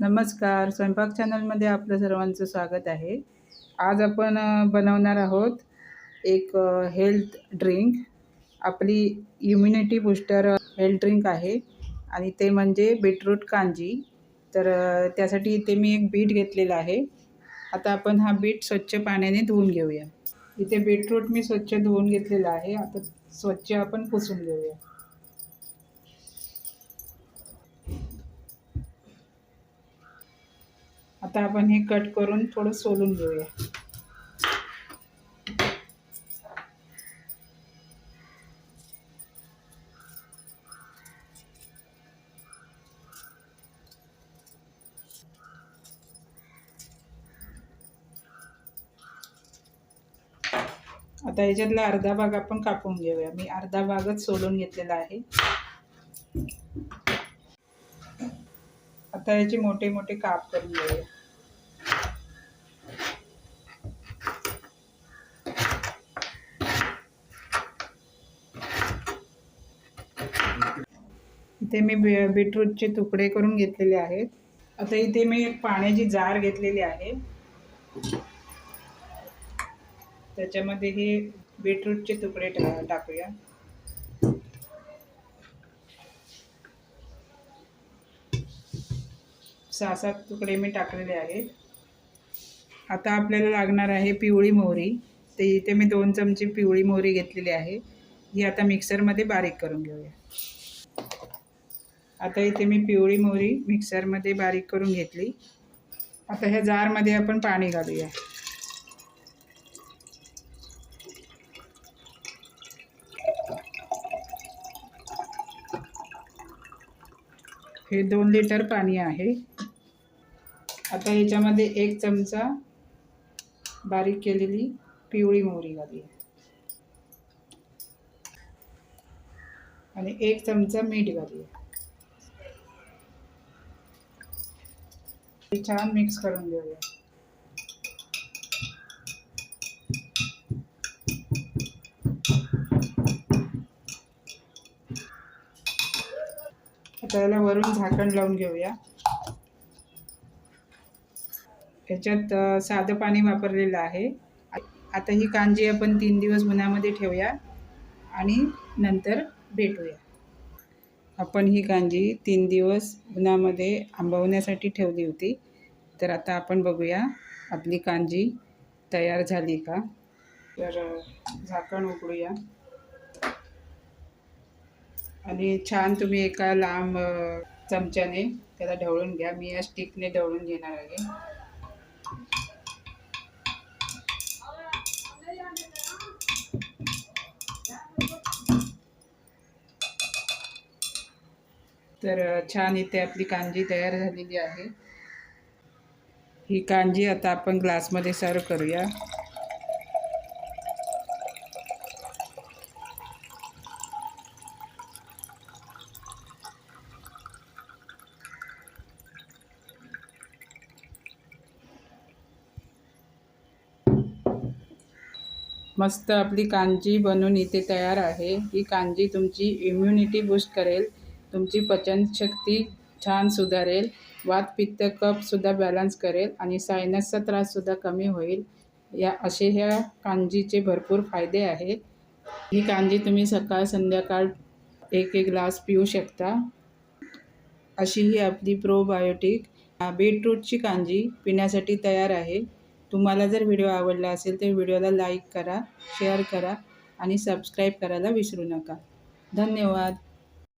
नमस्कार. स्वयंपाक चॅनलमध्ये आपलं सर्वांचं स्वागत आहे. आज आपण बनवणार आहोत एक हेल्थ ड्रिंक आपली इम्युनिटी बूस्टर हेल्थ ड्रिंक आहे आणि ते म्हणजे बीटरूट कांजी. तर त्यासाठी इथे मी एक बीट घेतलेला आहे. आता आपण हा बीट स्वच्छ पाण्याने धुवून घेऊया. इथे बीटरूट मी स्वच्छ धुवून घेतलेला आहे. आता स्वच्छ आपण पुसून घेऊया. आता आपण हे कट करून थोडं सोलून घेऊया. आता याच्यातला अर्धा भाग आपण कापून घेऊया. मी अर्धा भागच सोलून घेतलेला आहे. आता याचे मोठे मोठे काप करून घेऊया इथे मी बी बीटरूटचे तुकडे करून घेतलेले आहेत. आता इथे मी एक पाण्याची जार घेतलेली आहे. त्याच्यामध्ये हे बीटरूटचे तुकडे टा टाकूया. सहा सात तुकडे मी टाकलेले आहेत. आता आपल्याला लागणार आहे पिवळी मोहरी. ते इथे मी दोन चमचे पिवळी मोहरी घेतलेली आहे. ही आता मिक्सरमध्ये बारीक करून घेऊया. आता इथे मी पिवळी मोहरी मिक्सरमध्ये बारीक करून घेतली. आता ह्या जारमध्ये आपण पाणी घालूया. हे दोन लिटर पाणी आहे. आता याच्यामध्ये एक चमचा बारीक केलेली पिवळी मोहरी घाली आणि एक चमचा मीठ घाली छान मिक्स करून घेऊया. आता याला वरून झाकण लावून घेऊया. ह्याच्यात साधं पाणी वापरलेलं आहे. आता ही कांजी आपण तीन दिवस उन्हामध्ये ठेवूया आणि नंतर भेटूया. आपण ही कांजी तीन दिवस उन्हामध्ये आंबवण्यासाठी ठेवली होती. तर आता आपण बघूया आपली कांजी तयार झाली का? तर झाकण उघडूया आणि छान तुम्ही एका लांब चमच्याने त्याला ढवळून घ्या. मी या स्टिकने ढवळून घेणार आहे. तर छान इथे आपली कांजी तयार झालेली आहे. ही कांजी आता आपण ग्लासमध्ये सर्व करूया. मस्त आपली कांजी बनून इथे तयार आहे. ही कांजी तुमची इम्युनिटी बूस्ट करेल. तुमची पचनशक्ती छान सुधारेल. वात पित्त कपसुद्धा बॅलन्स करेल आणि सायनसचा त्राससुद्धा कमी होईल. या असे ह्या कांजीचे भरपूर फायदे आहेत. ही कांजी तुम्ही सकाळ संध्याकाळ एक एक ग्लास पिऊ शकता. अशी ही आपली प्रोबायोटिक बीटरूटची कांजी पिण्यासाठी तयार आहे. तुम्हाला जर व्हिडिओ आवडला असेल तर व्हिडिओला लाईक करा शेअर करा आणि सबस्क्राईब करायला विसरू नका. धन्यवाद.